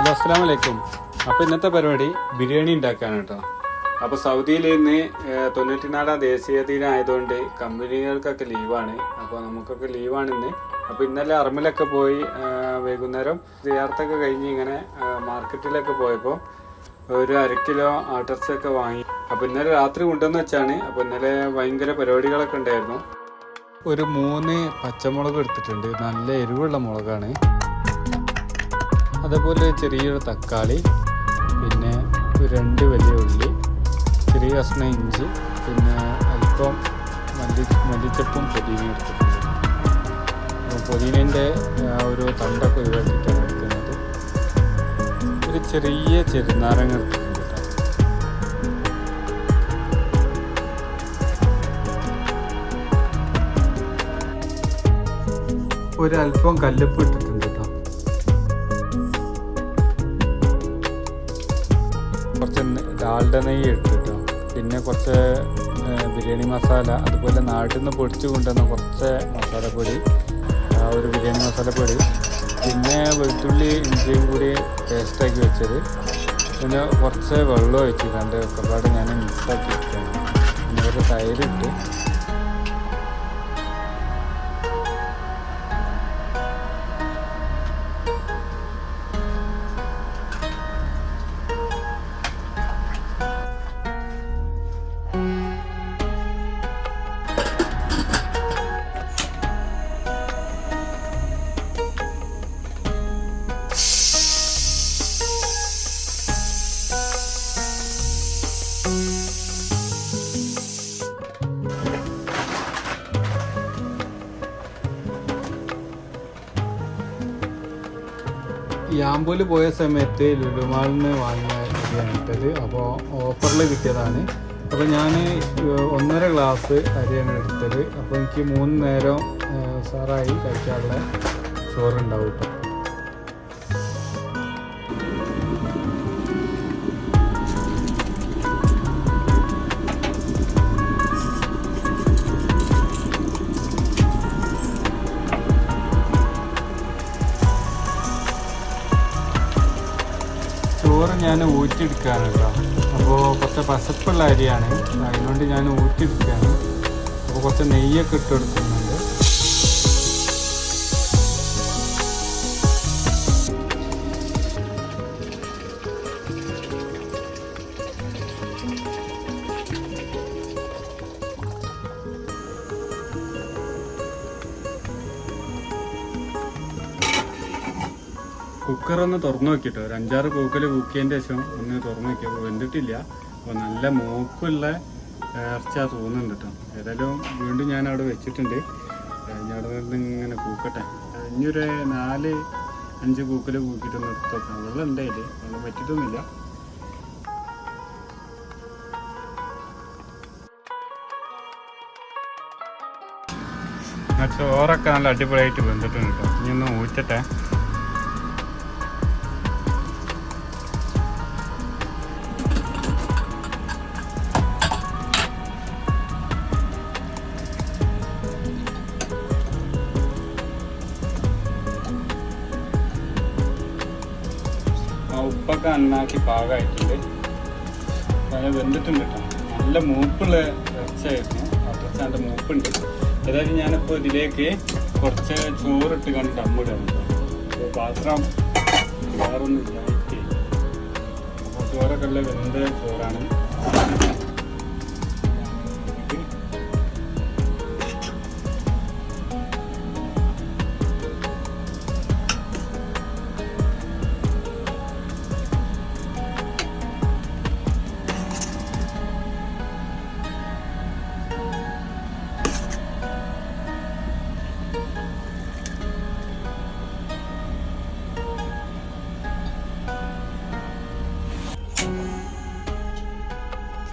Hello അസ്സാം വലൈക്കും അപ്പോൾ ഇന്നത്തെ പരിപാടി ബിരിയാണി ഉണ്ടാക്കാൻ കേട്ടോ. അപ്പോൾ സൗദിയിൽ ഇന്ന് തൊണ്ണൂറ്റിനാലാം ദേശീയ ദിനമായതുകൊണ്ട് കമ്പനികൾക്കൊക്കെ ലീവാണ്. അപ്പോൾ നമുക്കൊക്കെ ലീവാണ് ഇന്ന്. അപ്പോൾ ഇന്നലെ അറമിലൊക്കെ പോയി വൈകുന്നേരം ചേർത്തൊക്കെ കഴിഞ്ഞ് ഇങ്ങനെ മാർക്കറ്റിലൊക്കെ പോയപ്പോൾ ഒരു അര കിലോ ആട്ടർസൊക്കെ വാങ്ങി. അപ്പോൾ ഇന്നലെ രാത്രി കൊണ്ടുവന്ന് വെച്ചാണ്. അപ്പോൾ ഇന്നലെ ഭയങ്കര പരിപാടികളൊക്കെ ഉണ്ടായിരുന്നു. ഒരു മൂന്ന് പച്ചമുളക് എടുത്തിട്ടുണ്ട്. നല്ല എരിവുള്ള മുളകാണ്. അതേപോലെ ചെറിയൊരു തക്കാളി പിന്നെ രണ്ട് വലിയ ഉള്ളി ചെറിയ കഷ്ണം ഇഞ്ചി പിന്നെ അല്പം മല്ലി മല്ലിച്ചപ്പും പുതിനയും എടുത്തിട്ടുണ്ട്. പുതിനേന്റെ ഒരു തണ്ടൊക്കെ ഒഴിവാക്കിയിട്ടാണ് എടുക്കുന്നത്. ഒരു ചെറിയ ചെറുനാരങ്ങ ഒരല്പം കല്ലുപ്പ് ഇട്ടിട്ടുണ്ട് ഡാൽഡ നെയ്യ് എടുത്തിട്ടോ. പിന്നെ കുറച്ച് ബിരിയാണി മസാല അതുപോലെ നാട്ടിൽ നിന്ന് പൊടിച്ചു കൊണ്ടുവന്ന കുറച്ച് മസാലപ്പൊടി ഒരു ബിരിയാണി മസാലപ്പൊടി പിന്നെ വെളുത്തുള്ളി ഇഞ്ചിയും കൂടി പേസ്റ്റാക്കി വെച്ചത്. പിന്നെ കുറച്ച് വെള്ളം ഒഴിച്ച് രണ്ട് ഒക്കെപ്പാട് ഞാൻ മിക്സാക്കി വെക്കുകയാണ് പിന്നെ കുറച്ച് തൈരിട്ട് യാമ്പൂൽ പോയ സമയത്ത് ലുലുമാളിന് വാങ്ങിയ അരിയാണ് ഇട്ടത് അപ്പോൾ ഓഫറിൽ കിട്ടിയതാണ്. അപ്പോൾ ഞാൻ ഒന്നര ഗ്ലാസ് അരിയാണ് എടുത്തത്. അപ്പോൾ എനിക്ക് മൂന്ന് നേരം സാറായി കഴിക്കാനുള്ള ചോറുണ്ടാവും കേട്ടോ ഞാൻ ഊറ്റിയെടുക്കുകയാണ് കേട്ടോ. അപ്പോൾ കുറച്ച് പശപ്പുള്ള അരിയാണ്. അതിനുകൊണ്ട് ഞാൻ ഊറ്റിയെടുക്കുകയാണ്. അപ്പോൾ കുറച്ച് നെയ്യൊക്കെ ഇട്ട് കൊടുക്കുന്നുണ്ട് കുക്കർ ഒന്ന് തുറന്നു നോക്കിട്ടോ. ഒരു അഞ്ചാറ് കൂക്കൽ കൂക്കിയതിന്റെ ശേഷം ഒന്ന് തുറന്നു നോക്കിയപ്പോൾ വെന്തിട്ടില്ല. അപ്പോൾ നല്ല മൂക്കുള്ള ഇറച്ച തോന്നുന്നുണ്ട് കേട്ടോ ഏതായാലും വീണ്ടും ഞാൻ അവിടെ വെച്ചിട്ടുണ്ട്. ഞാൻ അവിടെ നിന്ന് ഇങ്ങനെ കൂക്കട്ടെ. ഇനിയൊരു നാല് അഞ്ച് കൂക്കൽ കൂക്കിയിട്ടൊന്ന് നോക്കാം. വെള്ളം ഉണ്ടായില്ലേ വെള്ളം പറ്റിയിട്ടൊന്നുമില്ല ചോറൊക്കെ നല്ല അടിപൊളിയായിട്ട് വെന്തിട്ടുണ്ട് കേട്ടോ ഇനി ഒന്ന് ഊറ്റട്ടെ. ഉപ്പൊക്കെ നന്നാക്കി പാകമായിട്ടുണ്ട്. അത് വെന്തിട്ടുണ്ട് കേട്ടോ നല്ല മൂപ്പുള്ള ഇറച്ചായിരുന്നു അത്രച്ച് നല്ല മൂപ്പുണ്ട്. ഏതായാലും ഞാനിപ്പോൾ ഇതിലേക്ക് കുറച്ച് ചോറിട്ട് കണ്ട് അപ്പോൾ പാത്രം വേറൊന്നും അപ്പോൾ ചോറൊക്കെ ഉള്ള വെന്ത ചോറാണ്.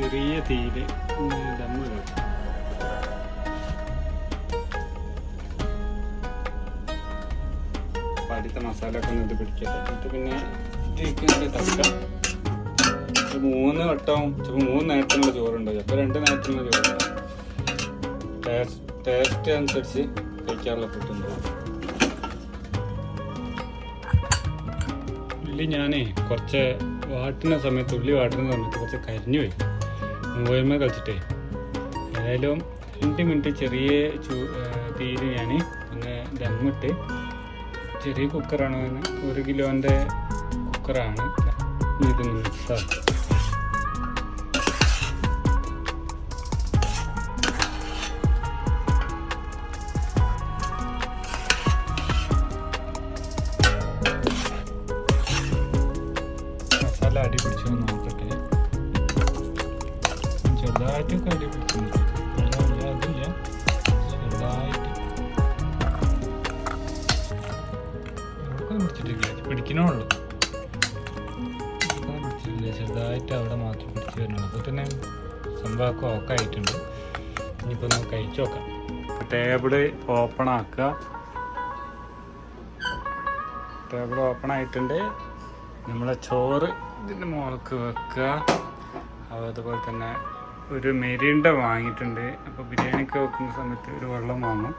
ചെറിയ തീയിൽ ദമ്മ് മസാല ഒക്കെ ഇത് പിടിക്കട്ടെ. പിന്നെ മൂന്ന് വട്ടം ചിലപ്പോൾ മൂന്ന് നേരത്തിനുള്ള ചോറുണ്ടോ ചിലപ്പോൾ രണ്ട് നേരത്തിനുള്ള ചോറുണ്ടോ ടേസ്റ്റ് അനുസരിച്ച് കഴിക്കാറുള്ള ഫുഡുണ്ട് ഉള്ളി ഞാനേ കുറച്ച് വാട്ടുന്ന സമയത്ത് ഉള്ളി വാട്ടുന്ന സമയത്ത് കുറച്ച് കരിഞ്ഞു പോയി മൂവന്മ കളിച്ചിട്ടേ. ഏതായാലും രണ്ട് മിനിറ്റ് ചെറിയ ചൂ തീയിൽ ഞാൻ ഒന്ന് ദമ്മിട്ട് ചെറിയ കുക്കറാണ് ഒരു കിലോന്റെ കുക്കറാണ് ഇത് മിക്സാക്കി ഇവിടെയൊന്നും പിടിച്ചിട്ടില്ല ചെറുതായിട്ട് അവിടെ മാത്രം പിടിച്ച് വരുന്നുള്ളൂ അപ്പോൾ തന്നെ സംഭവമൊക്കെ ഒക്കെ ആയിട്ടുണ്ട് ഇനിയിപ്പോൾ നമുക്ക് കഴിച്ചു നോക്കാം ടേബിൾ ഓപ്പൺ ആക്കുക. ടേബിൾ ഓപ്പൺ ആയിട്ടുണ്ട്. നമ്മളെ ചോറ് ഇതിന്റെ മുകൾക്ക് വെക്കുക. അതുപോലെ തന്നെ ഒരു മെരിണ്ട വാങ്ങിയിട്ടുണ്ട്. അപ്പോൾ ബിരിയാണിക്ക് വെക്കുന്ന സമയത്ത് ഒരു വെള്ളം വാങ്ങും.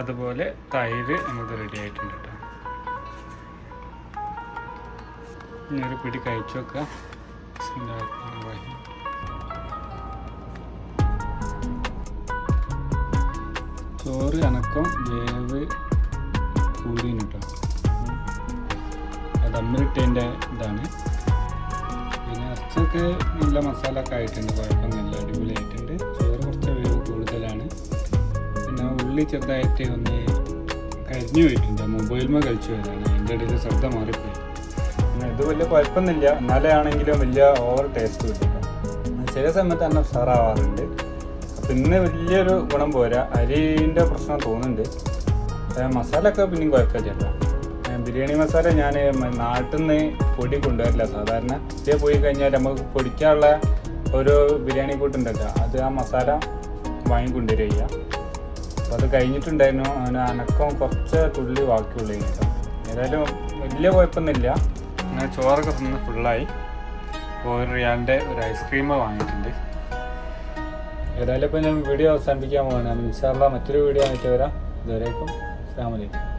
അതുപോലെ തൈര് നമുക്ക് റെഡി ആയിട്ടുണ്ട് കേട്ടോ ഇനി പിടി കഴിച്ചു ബിസ്മില്ലാഹിർറഹ്മാനിർറഹീം. ചോറ് അനക്കം വേവ് കൂടിന് കേട്ടോ അത് അമ്മിലിട്ടതിന്റെ ഇതാണ്. പിന്നെ ഇറച്ചിയൊക്കെ നല്ല മസാല ഒക്കെ ആയിട്ടുണ്ട് കുഴപ്പമൊന്നുമില്ല അടിപൊളിയായിട്ടുണ്ട്. ചോറ് കുറച്ച് വേവ് കൂടുതലാണ്. പിന്നെ ഉള്ളി ചെറുതായിട്ട് ഒന്ന് കരിഞ്ഞു പോയിട്ടുണ്ട്. മൊബൈൽമ കഴിച്ചു വരാണ് അതിന്റെ ഇടയിൽ ശ്രദ്ധ മാറിപ്പോയി. പിന്നെ ഇത് വലിയ കുഴപ്പമൊന്നുമില്ല. എന്നാലേ ആണെങ്കിലും വലിയ ഓവർ ടേസ്റ്റ് കിട്ടില്ല ചില സമയത്ത് തന്നെ ഉഷാറാവാറുണ്ട്. അപ്പം ഇന്ന് വലിയൊരു ഗുണം പോരാ. അരിന്റെ പ്രശ്നം തോന്നുന്നുണ്ട്. മസാല ഒക്കെ പിന്നെയും കുഴപ്പമില്ല. ബിരിയാണി മസാല ഞാൻ നാട്ടിൽ നിന്ന് പൊടി കൊണ്ടുവരില്ല. സാധാരണ ഇതേ പോയി കഴിഞ്ഞാൽ നമുക്ക് പൊടിക്കാനുള്ള ഒരു ബിരിയാണി കൂട്ടുണ്ടല്ലോ. അത് ആ മസാല വാങ്ങിക്കൊണ്ടുവരിക അപ്പോൾ അത് കഴിഞ്ഞിട്ടുണ്ടായിരുന്നു. അതിന് അനക്കം കുറച്ച് തുള്ളി ബാക്കിയുള്ളൂ കേട്ടോ. ഏതായാലും വലിയ കുഴപ്പമൊന്നുമില്ല. അങ്ങനെ ചോറൊക്കെ തിന്ന് ഫുള്ളായി അപ്പോൾ ഒരു റിയാലിന്റെ ഒരു ഐസ്ക്രീം വാങ്ങിയിട്ടുണ്ട്. ഏതായാലും ഇപ്പോൾ ഞാൻ വീഡിയോ അവസാനിപ്പിക്കാൻ പോകണം മിസ്സാറുള്ള മറ്റൊരു വീഡിയോ ആയിട്ട് വരാം. ഇതുവരേക്കും വലൈക്കും